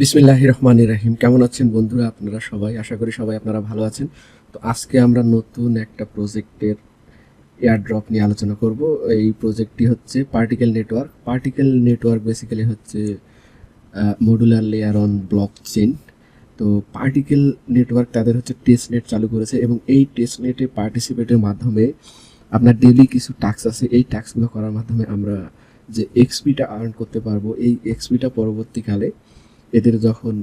বিসমিল্লাহ রহমান রাহিম। কেমন আছেন বন্ধুরা? আপনারা সবাই? আশা করি সবাই আপনারা ভালো আছেন। তো আজকে আমরা নতুন একটা প্রজেক্টের এয়ার ড্রপ নিয়ে আলোচনা করব। এই প্রজেক্টটি হচ্ছে particle network particle network basically হচ্ছে modular layer on blockchain তো পার্টিকেল নেটওয়ার্ক তাদের হচ্ছে টেস্ট নেট চালু করেছে এবং এই টেস্ট নেটে পার্টিসিপেটের মাধ্যমে আপনার ডেলি কিছু টাস্ক আছে। এই টাস্কগুলো করার মাধ্যমে আমরা যে এক্সপিটা আর্ন করতে পারব, এই এক্সপিটা পরবর্তীকালে এদের যখন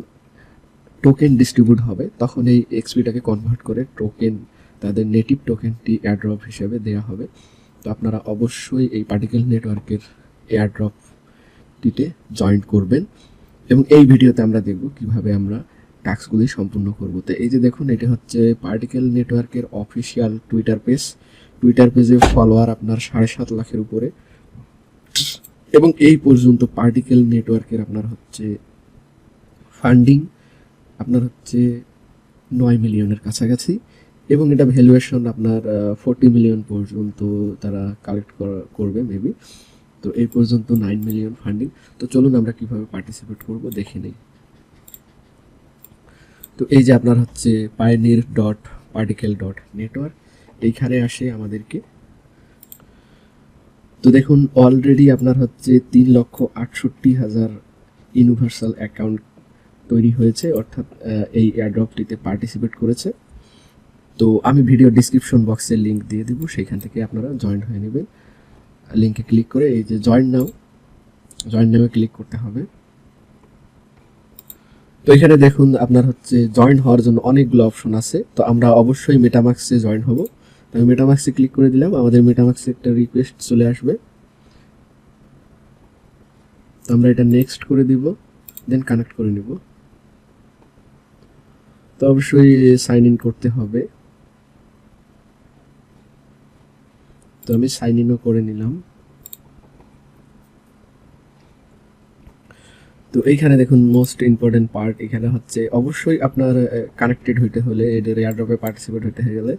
টোকেন ডিস্ট্রিবিউট হবে, তখন এই এক্সপিটাকে কনভার্ট করে টোকেন তাদের নেটিভ টোকেনটি এয়ারড্রপ হিসেবে দেওয়া হবে। তো আপনারা অবশ্যই এই পার্টিকেল নেটওয়ার্কের এয়ারড্রপটিতে জয়েন করবেন এবং এই ভিডিওতে আমরা দেখব কীভাবে আমরা টাস্কগুলি সম্পূর্ণ করব। তো এই যে দেখুন, এটা হচ্ছে পার্টিকেল নেটওয়ার্কের অফিসিয়াল টুইটার পেজ টুইটার পেজে ফলোয়ার আপনার সাড়ে সাত লাখের উপরে। এবং এই পর্যন্ত পার্টিকেল নেটওয়ার্কের আপনার হচ্ছে ফান্ডিং আপনার হচ্ছে নয় মিলিয়নের কাছাকাছি, এবং এটা ভ্যালুয়েশন আপনার ফোরটি মিলিয়ন পর্যন্ত তারা কালেক্ট করবে মেবি তো এই পর্যন্ত নাইন মিলিয়ন ফান্ডিং তো চলুন আমরা কীভাবে পার্টিসিপেট করব, দেখে নেই। তো এই যে আপনার হচ্ছে pioneer dot particle dot network এইখানে আসে আমাদেরকে। তো দেখুন অলরেডি আপনার হচ্ছে তিন লক্ষ আটষট্টি হাজার ইউনিভার্সাল অ্যাকাউন্ট তৈরি হয়েছে, অর্থাৎ এই এয়ারড্রপটিতে পার্টিসিপেট করেছে। তো আমি ভিডিও ডিসক্রিপশন বক্সে লিংক দিয়ে দিব, সেখান থেকে আপনারা জয়েন হয়ে নেবেন। লিঙ্কে ক্লিক করে এই যে জয়েন নাও জয়েন নামে ক্লিক করতে হবে। তো এখানে দেখুন, আপনার হচ্ছে জয়েন হওয়ার জন্য অনেকগুলো অপশন আছে। তো আমরা অবশ্যই মেটামাক্সে জয়েন হব। তো আমি মেটামাক্সে ক্লিক করে দিলাম, আমাদের মেটামাক্সে একটা রিকোয়েস্ট চলে আসবে। তো আমরা এটা নেক্সট করে দিব দেন কানেক্ট করে নিব। তো অবশ্যই সাইন ইন করতে হবে। তো আমি সাইন ইনও করে নিলাম। তো এইখানে দেখুন মোস্ট ইম্পর্টেন্ট পার্ট এখানে হচ্ছে, অবশ্যই আপনার কানেক্টেড হইতে হলে এদের এয়ারড্রপে পার্টিসিপেট হতে গেলে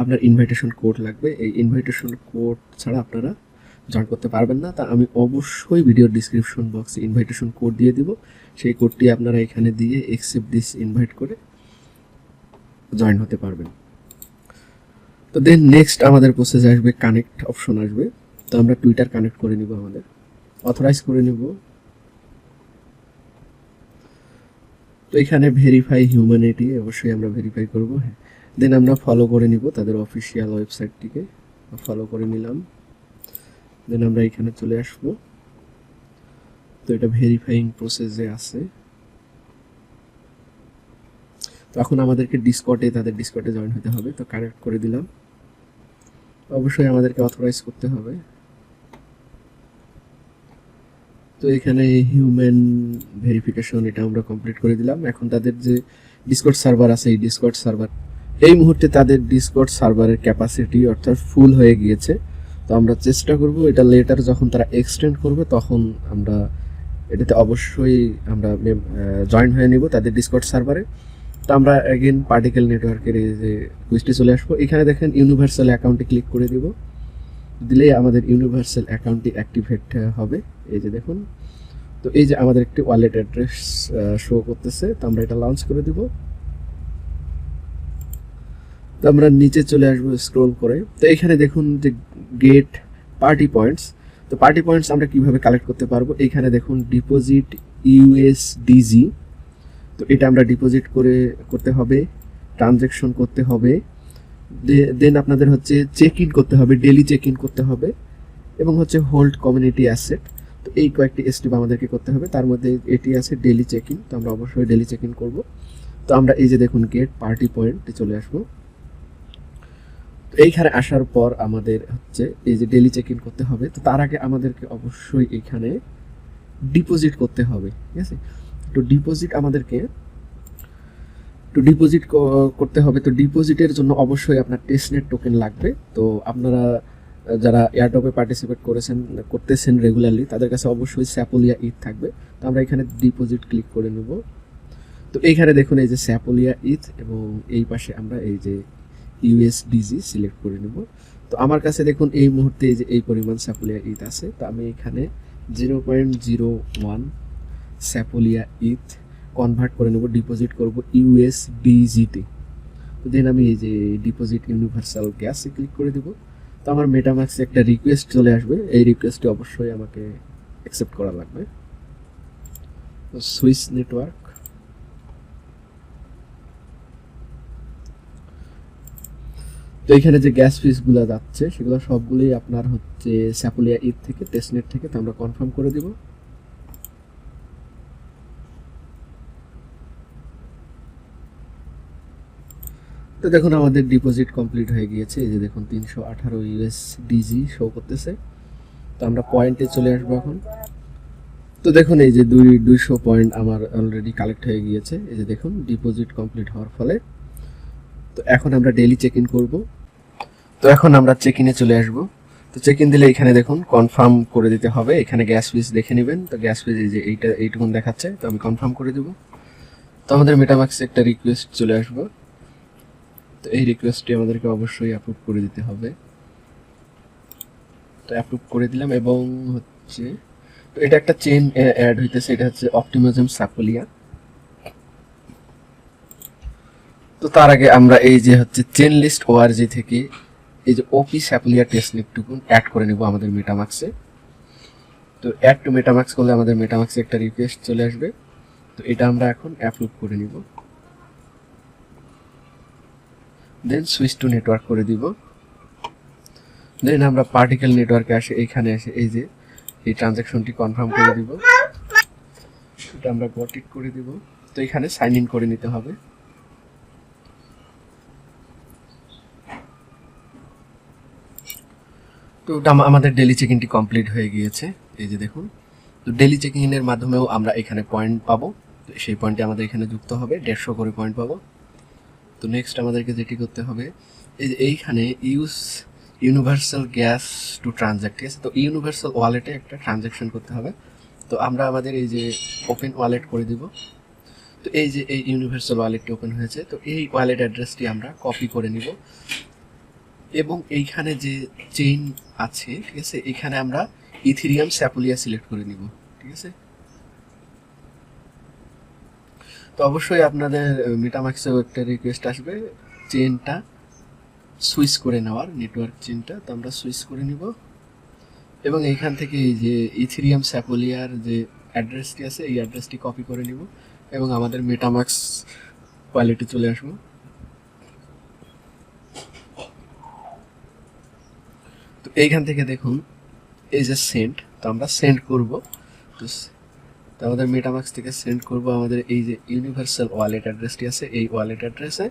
আপনার ইনভাইটেশন কোড লাগবে। এই ইনভাইটেশন কোড ছাড়া আপনারা জয়েন করতে পারবেন না। তা আমি অবশ্যই ভিডিওর ডিসক্রিপশন বক্সে ইনভাইটেশন কোড দিয়ে দিব। সেই কোডটি আপনারা এখানে দিয়ে এক্সেপ্ট দিস ইনভাইট করে জয়েন হতে পারবেন। তো দেন নেক্সট আমাদের প্রসেস আসবে কানেক্ট অপশন আসবে। তো আমরা টুইটার কানেক্ট করে নিব আমাদের। অথরাইজ করে নিব। তো এখানে ভেরিফাই হিউম্যানিটি অবশ্যই আমরা ভেরিফাই করব। হ্যাঁ। দেন আমরা ফলো করে নিব তাদের অফিসিয়াল ওয়েবসাইটটিকে ফলো করে নিলাম। দেন আমরা এখানে চলে আসব। তো এটা ভেরিফাইং প্রসেসে আছে। তো এখন আমাদেরকে ডিসকটে তাদের ডিসকটে জয়েন হতে হবে। তো কানেক্ট করে দিলাম। অবশ্যই আমাদেরকে অথরাইজ করতে হবে। তো এখানে হিউম্যান ভেরিফিকেশন এটা আমরা কমপ্লিট করে দিলাম। এখন তাদের যে ডিসকট সার্ভার আছে, এই ডিসকট সার্ভার এই মুহূর্তে তাদের ডিসকট সার্ভারের ক্যাপাসিটি অর্থাৎ ফুল হয়ে গিয়েছে। তো আমরা চেষ্টা করব এটা লেটার যখন তারা এক্সটেন্ড করবে, তখন আমরা এটাতে অবশ্যই আমরা জয়েন হয়ে নিব তাদের ডিসকট সার্ভারে তো আমরা অ্যাগেন পার্টিকেল নেটওয়ার্কের এই যে কুইজটি চলে আসব। এখানে দেখেন ইউনিভার্সাল অ্যাকাউন্টে ক্লিক করে দিব। দিলেই আমাদের ইউনিভার্সাল অ্যাকাউন্টটি অ্যাক্টিভেট হবে। এই যে দেখুন। তো এই যে আমাদের একটি ওয়ালেট অ্যাড্রেস শো করতেছে। তো আমরা এটা লঞ্চ করে দিব। তো আমরা নিচে চলে আসব স্ক্রোল করে। তো এখানে দেখুন যে গেট পার্টি পয়েন্টস তো পার্টি পয়েন্টস আমরা কীভাবে কালেক্ট করতে পারব? এখানে দেখুন ডিপোজিট ইউএসডিজি তো এটা আমরা ডিপোজিট করে করতে হবে ট্রানজ্যাকশন করতে হবে। দেন আপনাদের হচ্ছে চেক ইন করতে হবে ডেলি চেক ইন করতে হবে এবং হচ্ছে হোল্ড কমিউনিটি অ্যাসেট তো এই কয়েকটি স্টেপ আমাদেরকে করতে হবে, তার মধ্যে এটি আছে ডেলি চেক ইন তো আমরা অবশ্যই ডেলি চেক ইন করব। তো আমরা এই যে দেখুন গেট পার্টি পয়েন্টে চলে আসব। তো এইখানে আসার পর আমাদের হচ্ছে এই যে ডেলি চেক ইন করতে হবে, তো তার আগে আমাদেরকে অবশ্যই এখানে ডিপোজিট করতে হবে, ঠিক আছে? তো ডিপোজিট আমাদেরকে তো ডিপোজিট করতে হবে। তো ডিপোজিটের জন্য অবশ্যই আপনার টেস্টনেট টোকেন লাগবে। তো আপনারা, যারা এয়ারডপে পার্টিসিপেট করেছেন, করতেছেন রেগুলারলি তাদের কাছে অবশ্যই স্যাপোলিয়া ইথ থাকবে। তো আমরা এখানে ডিপোজিট ক্লিক করে নেব। তো এইখানে দেখুন, এই যে স্যাপোলিয়া ইথ এবং এই পাশে আমরা এই যে ইউএসডিজি সিলেক্ট করে নেব। তো আমার কাছে দেখুন, এই মুহূর্তে এই যে এই পরিমাণ স্যাপোলিয়া ইথ আছে। তো আমি এখানে zero point zero one Sepolia ETH convert করে নেব ডিপোজিট করব ইউএসডিজিতে তো দেন আমি এই যে ডিপোজিট ইউনিভার্সাল গ্যাসে ক্লিক করে দেব। তো আমার মেটামাক্সে একটা রিকোয়েস্ট চলে আসবে। এই রিকোয়েস্টটি অবশ্যই আমাকে অ্যাকসেপ্ট করা লাগবে। সুইস নেটওয়ার্ক তো এখানে যে গ্যাস ফিসগুলো যাচ্ছে, সেগুলো সবগুলোই আপনার হচ্ছে স্যাপুলিয়া ঈদ থেকে টেস্টনেট থেকে, তো আমরা কনফার্ম করে দিব। তো দেখুন, আমাদের ডিপোজিট কমপ্লিট হয়ে গিয়েছে। এই যে দেখুন, তিনশো আঠারো ইউএসডিজি শো করতেছে। তো আমরা পয়েন্টে চলে আসব এখন। তো দেখুন, এই যে দুই, দুইশো পয়েন্ট আমার অলরেডি কালেক্ট হয়ে গিয়েছে। এই যে দেখুন ডিপোজিট কমপ্লিট হওয়ার ফলে। তো এখন আমরা ডেলি চেক ইন করব। তো এখন আমরা চেক ইনে চলে আসব। তো চেক ইন দিলে এখানে দেখুন কনফার্ম করে দিতে হবে। এখানে গ্যাস ফিস দেখে নেবেন। তো গ্যাস ফিস এই যে এইটা, এইটুকুন দেখাচ্ছে। তো আমি কনফার্ম করে দেবো। তো আমাদের মেটামাক্সে একটা রিকোয়েস্ট চলে আসব। তো এই রিকোয়েস্টটি আমাদেরকে অবশ্যই অ্যাপ্রুভ করে দিতে হবে। তো অ্যাপ্রুভ করে দিলাম এবং হচ্ছে, তো এটা একটা চেন অ্যাড হইতেছে, এটা হচ্ছে অপটিমিজম সাপোলিয়া তো তার আগে আমরা এই যে হচ্ছে চেন লিস্ট ওআরজি থেকে এই যে ওপি স্যাপলিয়া টেস্ট লিপটুকুন অ্যাড করে নেব আমাদের মেটামাক্সে তো অ্যাড টু মেটামাক্স করলে আমাদের মেটামাক্সে একটা রিকোয়েস্ট চলে আসবে। তো এটা আমরা এখন অ্যাপ্রুভ করে নিব। দেন সুইচ টু নেটওয়ার্ক করে দিব। দেন আমরা পার্টিকেল নেটওয়ার্কে আসে এইখানে এসে এই যে, এই ট্রানজ্যাকশনটি কনফার্ম করে দিব। এটা আমরা গটিট করে দিব। তো এখানে সাইন ইন করে নিতে হবে। তো আমাদের ডেলি চেকিংটি কমপ্লিট হয়ে গিয়েছে। এই যে দেখুন। তো ডেলি চেক ইনের মাধ্যমেও আমরা এখানে পয়েন্ট পাবো। সেই পয়েন্টে আমাদের এখানে যুক্ত হবে। দেড়শো করে পয়েন্ট পাবো। তো নেক্সট আমাদেরকে যেটি করতে হবে, এই যে এইখানে use universal gas to transact ঠিক আছে? তো ইউনিভার্সাল ওয়ালেটে একটা ট্রানজ্যাকশন করতে হবে। তো আমরা আমাদের এই যে ওপেন ওয়ালেট করে দিব। তো এই যে এই ইউনিভার্সাল ওয়ালেটটি ওপেন হয়েছে, তো এই ওয়ালেট অ্যাড্রেসটি আমরা কপি করে নিব। এবং এইখানে যে চেইন আছে, ঠিক আছে? এখানে আমরা ইথিরিয়াম স্যাপুলিয়া সিলেক্ট করে নিব, ঠিক আছে? তো অবশ্যই আপনাদের মেটামাক্সেও একটা রিকোয়েস্ট আসবে। চেনটা সুইচ করে নেওয়ার নেটওয়ার্ক চেনটা তো আমরা সুইচ করে নিব। এবং এইখান থেকে এই যে ইথিরিয়াম স্যাপোলিয়ার যে অ্যাড্রেসটি আছে, এই অ্যাড্রেসটি কপি করে নিব এবং আমাদের মেটামাক্স কোয়ালিটি চলে আসব। তো এইখান থেকে দেখুন, এই যে সেন্ট তো আমরা সেন্ড করব। তো তো আমাদের মেটামাক্স থেকে সেন্ড করব আমাদের এই যে ইউনিভার্সাল ওয়ালেট অ্যাড্রেসটি আছে, এই ওয়ালেট অ্যাড্রেসে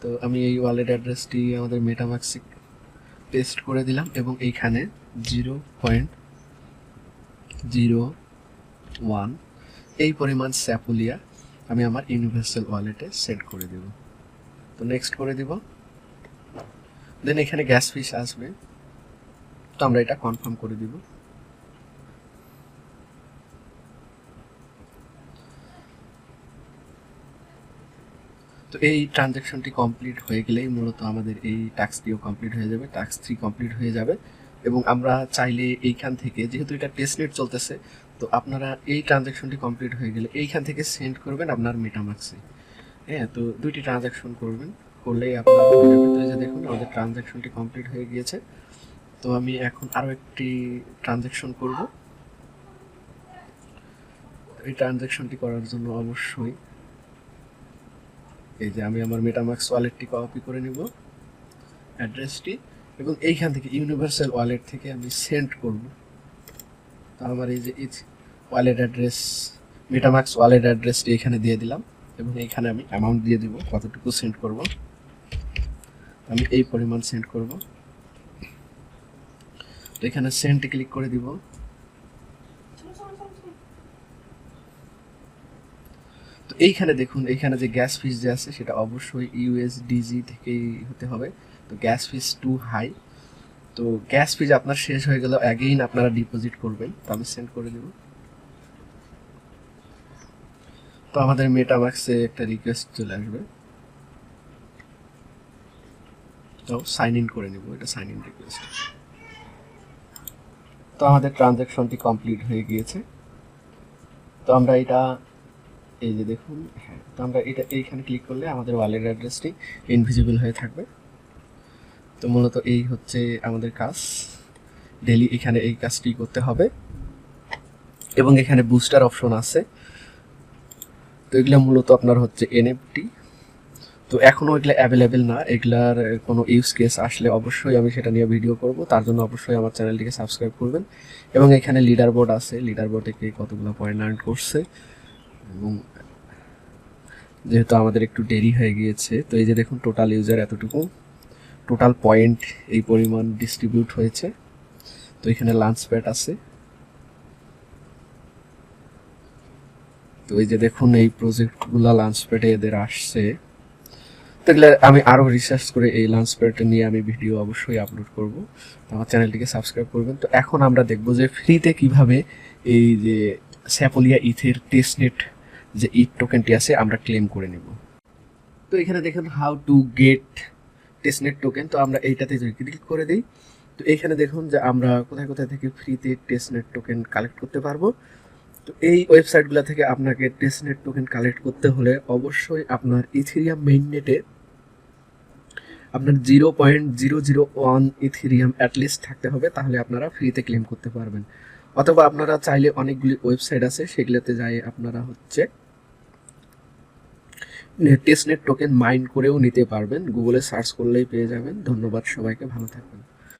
তো আমি এই ওয়ালেট অ্যাড্রেসটি আমাদের মেটামাক্সে পেস্ট করে দিলাম এবং এইখানে জিরো পয়েন্ট জিরো ওয়ান এই পরিমাণ স্যাপুলিয়া আমি আমার ইউনিভার্সাল ওয়ালেটে সেট করে দেব। তো নেক্সট করে দিব। দেন এখানে গ্যাস ফিস আসবে। তো আমরা এটা কনফার্ম করে দিব। তো এই ট্রানজ্যাকশনটি কমপ্লিট হয়ে গেলেই মূলত আমাদের এই টাস্কটিও কমপ্লিট হয়ে যাবে ট্যাক্স থ্রি কমপ্লিট হয়ে যাবে। এবং আমরা চাইলে এইখান থেকে, যেহেতু এটা টেস্টনেট চলতেছে, তো আপনারা এই ট্রানজ্যাকশনটি কমপ্লিট হয়ে গেলে এইখান থেকে সেন্ড করবেন আপনার মেটামাক্সে হ্যাঁ তো দুইটি ট্রানজ্যাকশন করবেন, করলেই আপনার যে দেখুন, আমাদের ট্রানজ্যাকশনটি কমপ্লিট হয়ে গিয়েছে। তো আমি এখন আরও একটি ট্রানজ্যাকশন করব। এই ট্রানজ্যাকশনটি করার জন্য অবশ্যই এই যে আমি আমার মেটামাক্স ওয়ালেটটি কপি করে নিব অ্যাড্রেসটি এবং এইখান থেকে ইউনিভার্সাল ওয়ালেট থেকে আমি সেন্ড করব। তো আমার এই যে ওয়ালেট অ্যাড্রেস মেটামাক্স ওয়ালেট অ্যাড্রেসটি এখানে দিয়ে দিলাম, এবং এইখানে আমি অ্যামাউন্ট দিয়ে দিব, কতটুকু সেন্ড করব। আমি এই পরিমাণ সেন্ড করব। তো এখানে সেন্টে ক্লিক করে দিব। তো এইখানে দেখুন, এইখানে যে গ্যাস ফিস যে আছে, সেটা অবশ্যই ইউএসডিজি থেকেই হতে হবে। তো গ্যাস ফিস টু হাই তো গ্যাস ফিজ আপনার শেষ হয়ে গেল অ্যাগেইন আপনারা ডিপোজিট করবেন। তো আমি সেন্ড করে দেব। তো আমাদের মেটামাক্সে একটা রিকোয়েস্ট চলে আসবে। তো সাইন ইন করে নেব, এটা সাইন ইন রিকোয়েস্ট তো আমাদের ট্রানজ্যাকশনটি কমপ্লিট হয়ে গিয়েছে। তো আমরা এটা এই যে দেখুন হ্যাঁ তো আমরা এটা, এইখানে ক্লিক করলে আমাদের ওয়ালেট অ্যাড্রেসটি ইনভিজিবল হয়ে থাকবে। তো মূলত এই হচ্ছে আমাদের কাজ। ডেলি এখানে এই কাজটি করতে হবে। এবং এখানে বুস্টার অপশন আছে। তো এগুলো মূলত আপনার হচ্ছে এনএফটি তো এখনও এগুলো অ্যাভেলেবেল না। এগুলার কোনো ইউজ কেস আসলে অবশ্যই আমি সেটা নিয়ে ভিডিও করব। তার জন্য অবশ্যই আমার চ্যানেলটিকে সাবস্ক্রাইব করবেন। এবং এখানে লিডার বোর্ড আছে। লিডার বোর্ডে কে কতগুলো পয়েন্ট আর্ন করছে। এবং যেহেতু আমাদের একটু দেরি হয়ে গিয়েছে, তো এই যে দেখুন টোটাল ইউজার এতটুকু। টোটাল পয়েন্ট এই পরিমাণ ডিস্ট্রিবিউট হয়েছে। তো এখানে লাঞ্চ প্যাড আছে। তো এই যে দেখুন এই প্রজেক্টগুলো লাঞ্চ প্যাডে এদের আসছে। তো এগুলো আমি আরও রিসার্চ করে এই লাঞ্চ প্যাডটা নিয়ে আমি ভিডিও অবশ্যই আপলোড করব। আমার চ্যানেলটিকে সাবস্ক্রাইব করবেন। তো এখন আমরা দেখব যে ফ্রিতে কীভাবে এই যে স্যাপোলিয়া ইথের টেস্টনেট যে ইট টোকেনটি আছে, আমরা ক্লেম করে নেব। তো এখানে দেখেন how to get testnet token তো আমরা এইটাতে যদি ক্লিক করে দিই, তো এইখানে দেখুন যে আমরা কোথায় কোথায় থেকে ফ্রিতে টেস্টনেট টোকেন কালেক্ট করতে পারব। তো এই ওয়েবসাইটগুলো থেকে আপনাকে টেস্টনেট টোকেন কালেক্ট করতে হলে অবশ্যই আপনার ইথিরিয়াম মেইন নেটে আপনার zero point zero zero one Ethereum at least থাকতে হবে, তাহলে আপনারা ফ্রিতে ক্লেম করতে পারবেন। অথবা আপনারা চাইলে অনেকগুলি ওয়েবসাইট আছে, সেগুলোতে যাই আপনারা হচ্ছে টেস্টনেট টোকেন মাইন্ড করেও নিতে পারবেন। গুগলে সার্চ করলেই পেয়ে যাবেন। ধন্যবাদ সবাইকে, ভালো থাকবেন।